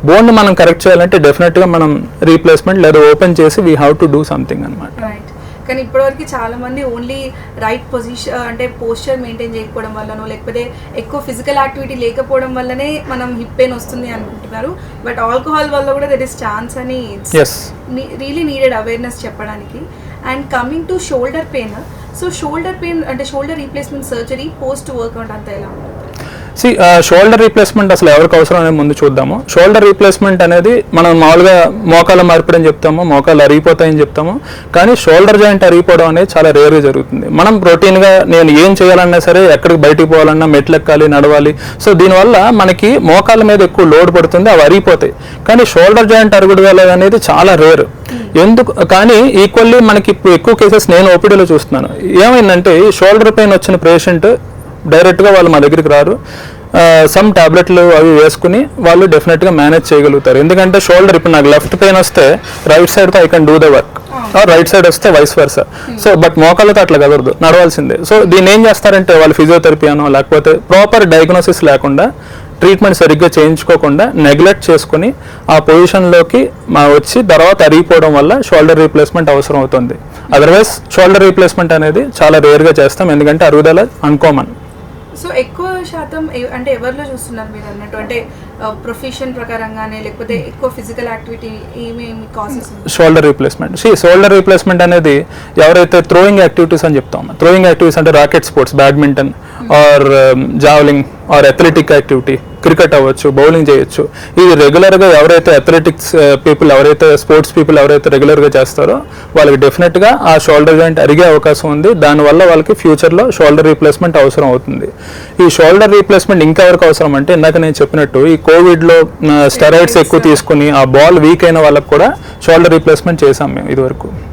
S2: బోన్ మనం కరెక్ట్ చేయాలంటే డెఫినెట్గా మనం రీప్లేస్మెంట్ లేదా ఓపెన్ చేసి we have to do something అనమాట
S1: రైట్ కానీ ఇప్పటివరకు చాలా మంది ఓన్లీ రైట్ పొజిషన్ అంటే పోస్చర్ మెయింటైన్ చేయకపోవడం వల్లనో లేకపోతే ఎక్కువ ఫిజికల్ యాక్టివిటీ లేకపోవడం వల్లనే మనం హిప్ పెయిన్ వస్తుంది అనుకుంటున్నారు. బట్ ఆల్కహాల్ వల్ల కూడా దర్ ఇస్ ఛాన్స్ అని రియలీ నీడెడ్ అవేర్నెస్ చెప్పడానికి. And coming to shoulder pain so shoulder pain అంటే shoulder replacement surgery post workout అంతా ఎలా ఉంటుంది?
S2: సి షోల్డర్ రీప్లేస్మెంట్ అసలు ఎవరికి అవసరం అనేది ముందు చూద్దాము. షోల్డర్ రీప్లేస్మెంట్ అనేది మనం మామూలుగా మోకాల మార్పిడని అని చెప్తాము మోకాలు అరిగిపోతాయని చెప్తాము. కానీ షోల్డర్ జాయింట్ అరిగిపోవడం అనేది చాలా రేర్గా జరుగుతుంది. మనం రొటీన్గా నేను ఏం చేయాలన్నా సరే ఎక్కడికి బయటికి పోవాలన్నా మెట్లు ఎక్కాలి నడవాలి. సో దీనివల్ల మనకి మోకాల మీద ఎక్కువ లోడ్ పడుతుంది అవి అరిగిపోతాయి. కానీ షోల్డర్ జాయింట్ అరుగుడు అనేది చాలా రేర్ ఎందుకు కానీ ఈక్వల్లీ మనకి ఇప్పుడు ఎక్కువ కేసెస్ నేను ఓపీడీలో చూస్తున్నాను. ఏమైందంటే షోల్డర్ పెయిన్ వచ్చిన పేషెంట్ డైరెక్ట్గా వాళ్ళు మా దగ్గరికి రారు. సమ్ టాబ్లెట్లు అవి వేసుకుని వాళ్ళు డెఫినెట్గా మేనేజ్ చేయగలుగుతారు. ఎందుకంటే షోల్డర్ ఇప్పుడు నాకు లెఫ్ట్ పెయిన్ వస్తే right సైడ్తో I can do the work right side వస్తే వైస్ వర్స సో బట్ మోకాళ్ళతో అట్లా కదరదు నడవాల్సిందే. సో దీన్ని ఏం చేస్తారంటే వాళ్ళు ఫిజియోథెరపీ అనో లేకపోతే ప్రాపర్ డయాగ్నోసిస్ లేకుండా ట్రీట్మెంట్ సరిగ్గా చేయించుకోకుండా నెగ్లెక్ట్ చేసుకుని ఆ పొజిషన్లోకి మా వచ్చి తర్వాత అరిగిపోవడం వల్ల షోల్డర్ రీప్లేస్మెంట్ అవసరం అవుతుంది అదర్వైజ్ షోల్డర్ రీప్లేస్మెంట్ అనేది చాలా రేర్గా చేస్తాం. ఎందుకంటే అరుగుదల అన్కామన్
S1: సో ఎక్కువ శాతం అంటే ఎవరిలో చూస్తున్నారు మీరు అన్నట్టు? అంటే ప్రొఫెషన్ ప్రకారంగానే లేకపోతే ఎక్కువ ఫిజికల్ యాక్టివిటీ ఏమేమి cases
S2: shoulder replacement see shoulder replacement అనేది ఎవరైతే థ్రోయింగ్ యాక్టివిటీస్ అని చెప్తాం థ్రోయింగ్ యాక్టివిటీస్ అంటే racket sports badminton or um, javelin or athletic activity cricket అవ్వచ్చు బౌలింగ్ చేయొచ్చు. ఇది రెగ్యులర్గా ఎవరైతే అథ్లెటిక్స్ పీపుల్ uh, ఎవరైతే స్పోర్ట్స్ పీపుల్ ఎవరైతే రెగ్యులర్గా చేస్తారో వాళ్ళకి డెఫినెట్గా ఆ షోల్డర్ జాయింట్ అరిగే అవకాశం ఉంది. దానివల్ల వాళ్ళకి ఫ్యూచర్లో షోల్డర్ రీప్లేస్మెంట్ అవసరం అవుతుంది. ఈ షోల్డర్ రీప్లేస్మెంట్ ఇంకా ఎవరికి అవసరం అంటే ఇందాక నేను చెప్పినట్టు ఈ కోవిడ్లో స్టెరాయిడ్స్ uh, ఎక్కువ తీసుకుని ఆ బాల్ వీక్ అయిన వాళ్ళకి కూడా షోల్డర్ రీప్లేస్మెంట్ చేసాం మేము ఇదివరకు.
S1: వరకు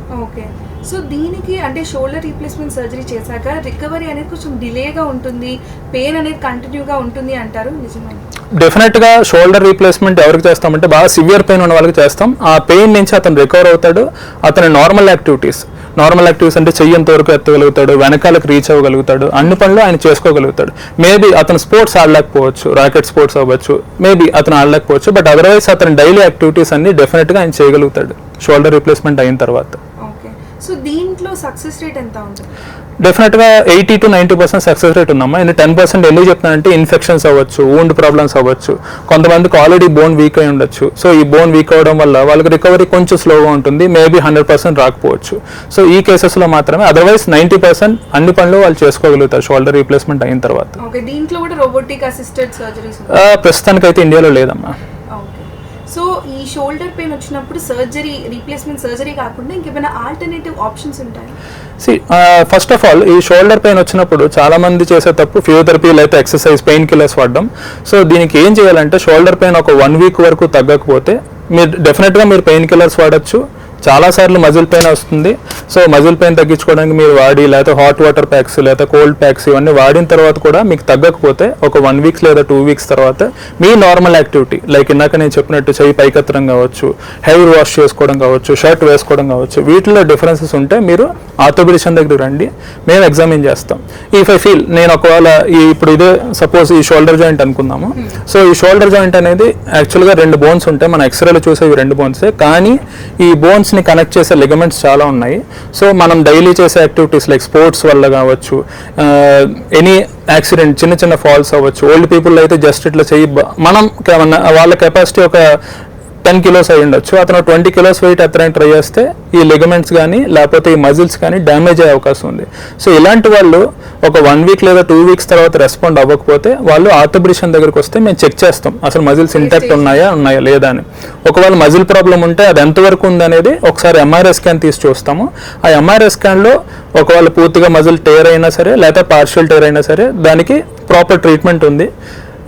S1: సో దీనికి అంటే షోల్డర్ రీప్లేస్మెంట్ సర్జరీ చేశాక రికవరీ అనేది కొంచెం డిలేగా ఉంటుంది పెయిన్ అనేది కంటిన్యూగా ఉంటుంది అంటారు నిజమే
S2: డెఫినెట్గా షోల్డర్ రీప్లేస్మెంట్ ఎవరికి చేస్తామంటే బాగా సివియర్ పెయిన్ ఉన్న వాళ్ళకి చేస్తాం. ఆ పెయిన్ నుంచి అతను రికవర్ అవుతాడు. అతని నార్మల్ యాక్టివిటీస్ నార్మల్ యాక్టివిటీస్ అంటే చెయ్యంత వరకు ఎత్తగలుగుతాడు వెనకాలకు రీచ్ అవ్వగలుగుతాడు అన్ని పనులు ఆయన చేసుకోగలుగుతాడు. మేబీ అతను స్పోర్ట్స్ ఆడలేకపోవచ్చు రాకెట్ స్పోర్ట్స్ అవ్వచ్చు మేబీ అతను ఆడలేకపోవచ్చు బట్ అదర్వైజ్ అతని డైలీ యాక్టివిటీస్ అన్ని డెఫినెట్గా ఆయన చేయగలుగుతాడు. షోల్డర్ రీప్లేస్మెంట్ అయిన తర్వాత.
S1: సో దీంట్లో సక్సెస్ రేట్ ఎంత ఉంటుంది?
S2: డెఫినెట్గా eighty to ninety percent success rate ఉందమ్మా. ఇది టెన్ పర్సెంట్ ఎందుకు చెప్తానంటే ఇన్ఫెక్షన్స్ అవ్వచ్చు ఊండ్ ప్రాబ్లమ్స్ అవ్వచ్చు. కొంతమందికి ఆల్రెడీ బోన్ వీక్ అయి ఉండొచ్చు. సో ఈ బోన్ వీక్ అవ్వడం వల్ల వాళ్ళకి రికవరీ కొంచెం స్లోగా ఉంటుంది. మేబీ హండ్రెడ్ పర్సెంట్ రాకపోవచ్చు. సో ఈ కేసెస్లో మాత్రమే. అదర్వైజ్ నైంటీ పర్సెంట్ అన్ని పనులు వాళ్ళు చేసుకోగలుగుతారు. షోల్డర్ రీప్లేస్మెంట్ అయిన తర్వాత.
S1: దీంట్లో కూడా రోబోటిక్ అసిస్టెడ్ సర్జరీస్
S2: ప్రస్తుతానికైతే ఇండియాలో లేదమ్మా.
S1: సో ఈ షోల్డర్ పెయిన్ వచ్చినప్పుడు సర్జరీ రీప్లేస్మెంట్ సర్జరీ కాకుండా ఇంకేమైనా ఆల్టర్నేటివ్ ఆప్షన్స్ ఉంటాయి?
S2: సి ఫస్ట్ ఆఫ్ ఆల్ ఈ షోల్డర్ పెయిన్ వచ్చినప్పుడు చాలా మంది చేసే తప్పు ఫిజియోథెరపీ లేదా ఎక్సర్సైజ్ పెయిన్ కిల్లర్స్ వాడడం సో దీనికి ఏం చేయాలంటే షోల్డర్ పెయిన్ ఒక వన్ వీక్ వరకు తగ్గకపోతే మీరు డెఫినెట్గా మీరు పెయిన్ కిల్లర్స్ వాడచ్చు చాలాసార్లు మజిల్ పెయిన్ వస్తుంది. సో మజిల్ పెయిన్ తగ్గించుకోవడానికి మీరు వాడి లేకపోతే హాట్ వాటర్ ప్యాక్స్ లేకపోతే కోల్డ్ ప్యాక్స్ ఇవన్నీ వాడిన తర్వాత కూడా మీకు తగ్గకపోతే ఒక వన్ వీక్స్ లేదా టూ వీక్స్ తర్వాత మీ నార్మల్ యాక్టివిటీ లైక్ ఇందాక నేను చెప్పినట్టు చెయ్యి పైకెత్తడం కావచ్చు హెయిర్ వాష్ చేసుకోవడం కావచ్చు షర్ట్ వేసుకోవడం కావచ్చు వీటిలో డిఫరెన్సెస్ ఉంటే మీరు ఆర్థోపెడిషన్ దగ్గర రండి. మేము ఎగ్జామిన్ చేస్తాం. ఇఫ్ ఐ ఫీల్ నేను ఒకవేళ ఈ ఇప్పుడు ఇదే సపోజ్ ఈ షోల్డర్ జాయింట్ అనుకుందాము. సో ఈ షోల్డర్ జాయింట్ అనేది యాక్చువల్గా రెండు బోన్స్ ఉంటాయి మన ఎక్స్రేలో చూసేవి రెండు బోన్సే కానీ ఈ బోన్స్ ని కనెక్ట్ చేసే లిగమెంట్స్ చాలా ఉన్నాయి. సో మనం డైలీ చేసే యాక్టివిటీస్ లైక్ స్పోర్ట్స్ వల్ల కావచ్చు ఎనీ యాక్సిడెంట్ చిన్న చిన్న ఫాల్స్ అవ్వచ్చు ఓల్డ్ పీపుల్ అయితే జస్ట్ ఇట్లా చేయి మనం మన- వాళ్ళ కెపాసిటీ ఒక టెన్ కిలోస్ అయి ఉండొచ్చు. అతను ట్వంటీ కిలోస్ వెయిట్ ఎత్తడానికి ట్రై చేస్తే ఈ లిగమెంట్స్ కానీ లేకపోతే ఈ మజిల్స్ కానీ డ్యామేజ్ అయ్యే అవకాశం ఉంది. సో ఇలాంటి వాళ్ళు ఒక వన్ వీక్ లేదా టూ వీక్స్ తర్వాత రెస్పాండ్ అవ్వకపోతే వాళ్ళు ఆర్థోబ్రిషన్ దగ్గరికి వస్తే మేము చెక్ చేస్తాం. అసలు మజిల్స్ ఇంటాక్ట్ ఉన్నాయా ఉన్నాయా లేదా అని. ఒకవేళ మజిల్ ప్రాబ్లం ఉంటే అది ఎంతవరకు ఉందనేది ఒకసారి ఎంఆర్ఐ స్కాన్ తీసి చూస్తాము. ఆ ఎంఆర్ఐ స్కాన్లో ఒకవేళ పూర్తిగా మజిల్ టేర్ అయినా సరే లేదా పార్షియల్ టేర్ అయినా సరే దానికి ప్రాపర్ ట్రీట్మెంట్ ఉంది.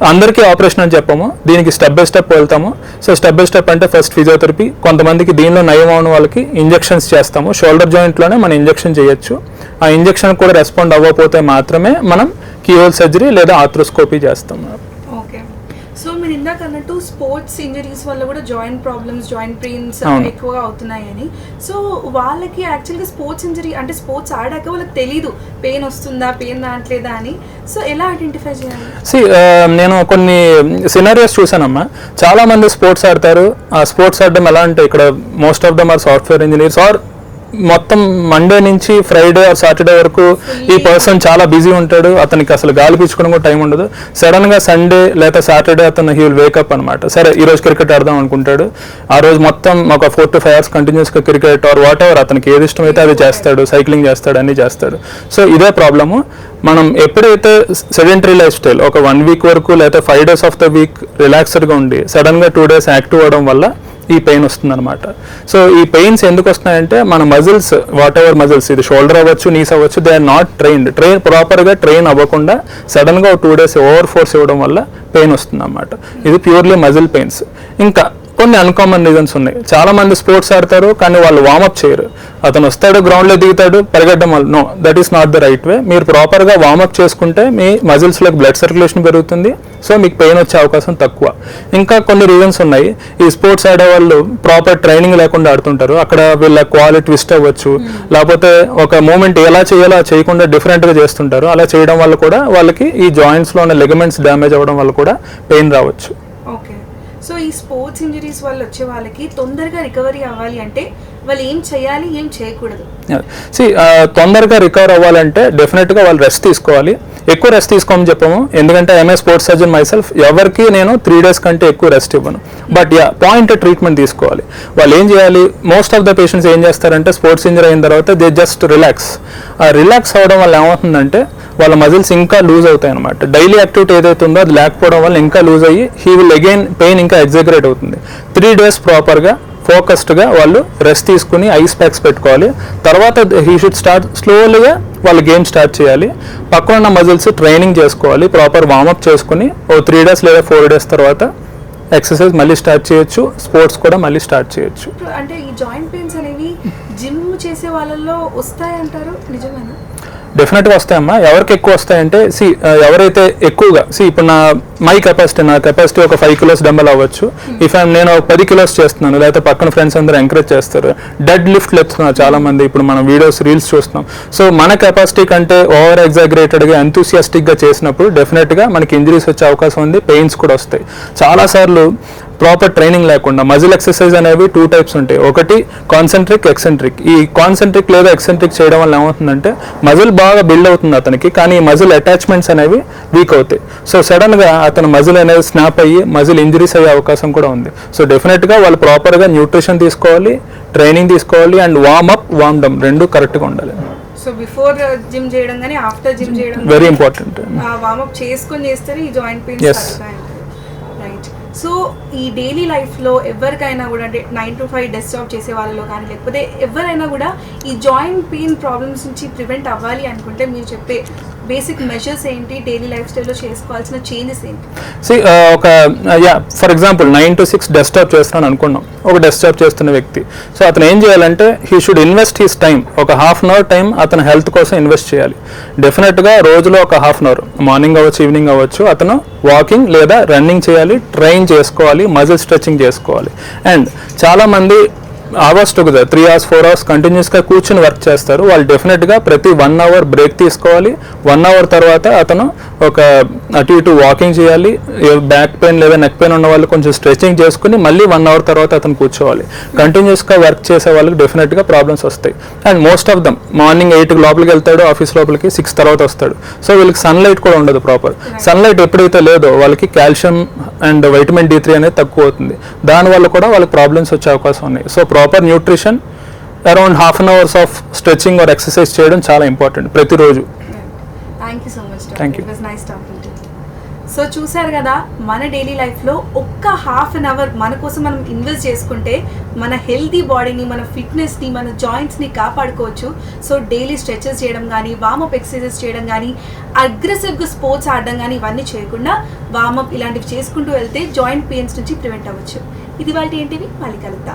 S2: అందరికీ ఆపరేషన్ అని చెప్పము. దీనికి స్టెప్ బై స్టెప్ వెళ్తాము. సో స్టెప్ బై స్టెప్ అంటే ఫస్ట్ ఫిజియోథెరపీ కొంతమందికి దీనిలో నయం అవని వాళ్ళకి ఇంజెక్షన్స్ చేస్తాము. షోల్డర్ జాయింట్లోనే మనం ఇంజెక్షన్ చేయొచ్చు. ఆ ఇంజెక్షన్ కూడా రెస్పాండ్ అవ్వకపోతే మాత్రమే మనం కీహోల్ సర్జరీ లేదా ఆథ్రోస్కోపీ
S1: చేస్తాము. ఇందాక అన్నట్టు స్పోర్ట్స్ ఇంజరీస్ వల్ల కూడా జాయింట్ ప్రాబ్లమ్స్ జాయింట్ పెయిన్స్. ఎక్కువగా అవుతున్నాయని. సో వాళ్ళకి యాక్చువల్గా స్పోర్ట్స్ ఇంజరీ అంటే స్పోర్ట్స్ ఆడాక వాళ్ళకి తెలీదు. పెయిన్ వస్తుందా పెయిన్ రావట్లేదా అని. సో ఎలా ఐడెంటిఫై చేయాలి?
S2: సి నేను కొన్ని సినారియోస్ చూసానమ్మా చాలా మంది స్పోర్ట్స్ ఆడతారు. ఆ స్పోర్ట్స్ ఆడడం ఎలా అంటే ఇక్కడ most of them are software engineers or మొత్తం మండే నుంచి ఫ్రైడే ఆర్ సాటర్డే వరకు ఈ పర్సన్ చాలా బిజీ ఉంటాడు. అతనికి అసలు గాలి పీల్చుకోవడం కూడా టైం ఉండదు. సడన్గా సండే లేదా సాటర్డే అతను హీ విల్ వేకప్ అనమాట సరే ఈ రోజు క్రికెట్ ఆడదాం అనుకుంటాడు. ఆ రోజు మొత్తం ఒక ఫోర్ టు ఫైవ్ అవర్స్ కంటిన్యూస్గా క్రికెట్ ఆర్ వాట్ ఎవర్ అతనికి ఏది ఇష్టమైతే అది చేస్తాడు. సైక్లింగ్ చేస్తాడు అన్ని చేస్తాడు. సో ఇదే ప్రాబ్లము మనం ఎప్పుడైతే సెడెంటరీ లైఫ్ స్టైల్ ఒక వన్ వీక్ వరకు లేదా five days of the week రిలాక్స్డ్గా ఉండి సడన్గా టూ డేస్ యాక్టివ్ అవ్వడం వల్ల ఈ పెయిన్ వస్తుందన్నమాట. సో ఈ పెయిన్స్ ఎందుకు వస్తున్నాయంటే మన మజిల్స్ వాట్ ఎవర్ మజిల్స్ ఇది షోల్డర్ అవ్వచ్చు నీస్ అవ్వచ్చు they are not trained train ప్రాపర్గా ట్రైన్ అవ్వకుండా సడన్గా టూ డేస్ ఓవర్ ఫోర్స్ ఇవ్వడం వల్ల పెయిన్ వస్తుందన్నమాట. ఇది ప్యూర్లీ మజిల్ పెయిన్స్ ఇంకా కొన్ని అన్కామన్ రీజన్స్ ఉన్నాయి. చాలా మంది స్పోర్ట్స్ ఆడతారు కానీ వాళ్ళు వార్మప్ చేయరు. అతను వస్తాడు గ్రౌండ్లో దిగుతాడు పరిగెట్టడం వల్ల. No that is not the right way మీరు ప్రాపర్గా వార్మప్ చేసుకుంటే మీ మజిల్స్ బ్లడ్ సర్క్యులేషన్ పెరుగుతుంది. సో మీకు పెయిన్ వచ్చే అవకాశం తక్కువ. ఇంకా కొన్ని రీజన్స్ ఉన్నాయి. ఈ స్పోర్ట్స్ ఆడే వాళ్ళు ప్రాపర్ ట్రైనింగ్ లేకుండా ఆడుతుంటారు. అక్కడ వీళ్ళ క్వాలిటీ ట్విస్ట్ అవ్వచ్చు. లేకపోతే ఒక మూమెంట్ ఎలా చేయాలో చేయకుండా డిఫరెంట్గా చేస్తుంటారు. అలా చేయడం వల్ల కూడా వాళ్ళకి ఈ జాయింట్స్లో ఉన్న లెగమెంట్స్ డ్యామేజ్ అవ్వడం వల్ల కూడా పెయిన్ రావచ్చు.
S1: సో ఈ స్పోర్ట్స్ ఇంజరీస్ వల్ల వచ్చే వాళ్ళకి తొందరగా రికవరీ అవ్వాలి అంటే వాళ్ళు ఏం చేయాలి ఏం చేయకూడదు.
S2: సి తొందరగా రికవర్ అవ్వాలంటే డెఫినెట్గా వాళ్ళు రెస్ట్ తీసుకోవాలి. ఎక్కువ రెస్ట్ తీసుకోమని చెప్పము. ఎందుకంటే am a sports surgeon myself ఎవరికి నేను త్రీ డేస్ కంటే ఎక్కువ రెస్ట్ ఇవ్వను. బట్ యా పాయింట్ ట్రీట్మెంట్ తీసుకోవాలి. వాళ్ళు ఏం చేయాలి? మోస్ట్ ఆఫ్ ద పేషెంట్స్ ఏం చేస్తారంటే స్పోర్ట్స్ ఇంజరీ అయిన తర్వాత దే జస్ట్ రిలాక్స్ ఆ రిలాక్స్ అవ్వడం వల్ల ఏమవుతుందంటే వాళ్ళ మజిల్స్ ఇంకా లూజ్ అవుతాయి అనమాట డైలీ యాక్టివిటీ ఏదైతే ఉందో అది లేకపోవడం వల్ల ఇంకా లూజ్ అయ్యి హీ విల్ అగైన్ పెయిన్ ఇంకా ఎగ్జాగరేట్ అవుతుంది. త్రీ డేస్ ప్రాపర్గా ఫోకస్డ్గా వాళ్ళు రెస్ట్ తీసుకుని ఐస్ ప్యాక్స్ పెట్టుకోవాలి. తర్వాత హీ షుడ్ స్టార్ట్ స్లోలీగా వాళ్ళు గేమ్ స్టార్ట్ చేయాలి. పక్కన ఉన్న మజిల్స్ ట్రైనింగ్ చేసుకోవాలి. ప్రాపర్ వార్మప్ చేసుకుని ఓ త్రీ డేస్ లేదా ఫోర్ డేస్ తర్వాత ఎక్సర్సైజ్ మళ్ళీ స్టార్ట్ చేయొచ్చు. స్పోర్ట్స్ కూడా మళ్ళీ స్టార్ట్ చేయొచ్చు.
S1: అంటే ఈ జాయింట్ పెయిన్స్ అనేవి జిమ్ చేసే వాళ్ళల్లో వస్తాయంటారు? నిజమేనా?
S2: డెఫినెట్గా వస్తాయమ్మా. ఎవరికి ఎక్కువ వస్తాయంటే సి ఎవరైతే ఎక్కువగా సి ఇప్పుడు నా మై కెపాసిటీ నా కెపాసిటీ ఒక ఫైవ్ కిలోస్ డంబల్ అవ్వచ్చు. ఇఫ్ నేను ఒక పది కిలోస్ చేస్తున్నాను లేకపోతే పక్కన ఫ్రెండ్స్ అందరూ ఎంకరేజ్ చేస్తారు. డెడ్ లిఫ్ట్ ఎత్తున్నారు చాలా మంది ఇప్పుడు మనం వీడియోస్ రీల్స్ చూస్తున్నాం. సో మన కెపాసిటీ కంటే ఓవర్ ఎగ్జాగ్రేటెడ్గా ఎంతూసియాస్టిక్గా చేసినప్పుడు డెఫినెట్గా మనకి ఇంజరీస్ వచ్చే అవకాశం ఉంది పెయిన్స్ కూడా వస్తాయి. చాలాసార్లు ప్రాపర్ ట్రైనింగ్ లేకుండా మజిల్ ఎక్సర్సైజ్ అనేవి టూ టైప్స్ ఉంటాయి. ఒకటి కాన్సెంట్రిక్ ఎక్సెంట్రిక్. ఈ కాన్సెంట్రిక్ లేదా ఎక్సెంట్రిక్ చేయడం వల్ల ఏమవుతుందంటే మజిల్ బాగా బిల్డ్ అవుతుంది అతనికి కానీ మజిల్ అటాచ్మెంట్స్ అనేవి వీక్ అవుతాయి. సో సడన్గా అతను మజిల్ అనేది స్నాప్ అయ్యి మజిల్ ఇంజరీస్ అయ్యే అవకాశం కూడా ఉంది. సో డెఫినెట్గా వాళ్ళు ప్రాపర్గా న్యూట్రిషన్ తీసుకోవాలి ట్రైనింగ్ తీసుకోవాలి and warm up warm down రెండు కరెక్ట్గా ఉండాలి.
S1: సో బిఫోర్ జిమ్ చేయడం కానీ ఆఫ్టర్ జిమ్ చేయడం
S2: వెరీ ఇంపార్టెంట్
S1: వార్మప్ చేసుకొని చేస్తేనే ఈ జాయింట్ పెయిన్స్ సో ఈ డైలీ లైఫ్లో ఎవరికైనా కూడా అంటే nine to five desk job చేసే వాళ్ళలో కానీ లేకపోతే ఎవరైనా కూడా ఈ జాయింట్ పెయిన్ ప్రాబ్లమ్స్ నుంచి ప్రివెంట్ అవ్వాలి అనుకుంటే మీరు చెప్పే బేసిక్ మెజర్స్ ఏంటి? డైలీ లైఫ్ స్టైల్లో చేసుకోవాల్సిన చేంజెస్ ఏంటి?
S2: సి ఒక yeah for example nine to six desktop చేస్తున్నాను అనుకున్నాం. ఒక డెస్క్టాప్ చేస్తున్న వ్యక్తి. సో అతను ఏం చేయాలంటే he should invest his time ఒక హాఫ్ అన్ అవర్ టైం అతను హెల్త్ కోసం ఇన్వెస్ట్ చేయాలి. డెఫినెట్గా రోజులో ఒక హాఫ్ అన్ అవర్. మార్నింగ్ అవ్వచ్చు ఈవినింగ్ అవ్వచ్చు అతను వాకింగ్ లేదా రన్నింగ్ చేయాలి ట్రైన్ చేసుకోవాలి మజిల్ స్ట్రెచింగ్ చేసుకోవాలి. అండ్ చాలామంది hours together three hours four hours కంటిన్యూస్గా కూర్చుని వర్క్ చేస్తారు. వాళ్ళు డెఫినెట్గా ప్రతి వన్ అవర్ బ్రేక్ తీసుకోవాలి. వన్ అవర్ తర్వాత అతను ఒక అటు ఇటు వాకింగ్ చేయాలి బ్యాక్ పెయిన్ లేదా నెక్ పెయిన్ ఉన్న వాళ్ళు కొంచెం స్ట్రెచింగ్ చేసుకుని మళ్ళీ వన్ అవర్ తర్వాత అతను కూర్చోవాలి. కంటిన్యూస్గా వర్క్ చేసే వాళ్ళకి డెఫినెట్గా ప్రాబ్లమ్స్ వస్తాయి. And most of them morning eight లోపలికి వెళ్తాడు ఆఫీస్ లోపలికి సిక్స్ తర్వాత వస్తాడు. సో వీళ్ళకి సన్లైట్ కూడా ఉండదు ప్రాపర్ సన్లైట్ ఎప్పుడైతే లేదో వాళ్ళకి calcium and vitamin D three అనేది తక్కువ అవుతుంది. దానివల్ల కూడా వాళ్ళకి ప్రాబ్లమ్స్ వచ్చే అవకాశం ఉన్నాయి. So proper nutrition around half an hours of stretching or exercise చేయడం చాలా ఇంపార్టెంట్ ప్రతిరోజు.
S1: Thank you so much. It was nice talking so చూసారు కదా మన డైలీ లైఫ్లో ఒక్క హాఫ్ అన్ అవర్ మన కోసం మనం ఇన్వెస్ట్ చేసుకుంటే మన హెల్తీ బాడీని మన ఫిట్నెస్ని మన జాయింట్స్ని కాపాడుకోవచ్చు. సో డైలీ స్ట్రెచెస్ చేయడం కానీ వామప్ ఎక్సర్సైజెస్ చేయడం కానీ అగ్రెసివ్గా స్పోర్ట్స్ ఆడడం కానీ ఇవన్నీ చేయకుండా వామప్ ఇలాంటివి చేసుకుంటూ వెళ్తే జాయింట్ పెయిన్స్ నుంచి ప్రివెంట్ అవ్వచ్చు. ఇది వాళ్ళ ఏంటివి? మళ్ళీ కలుద్దాం.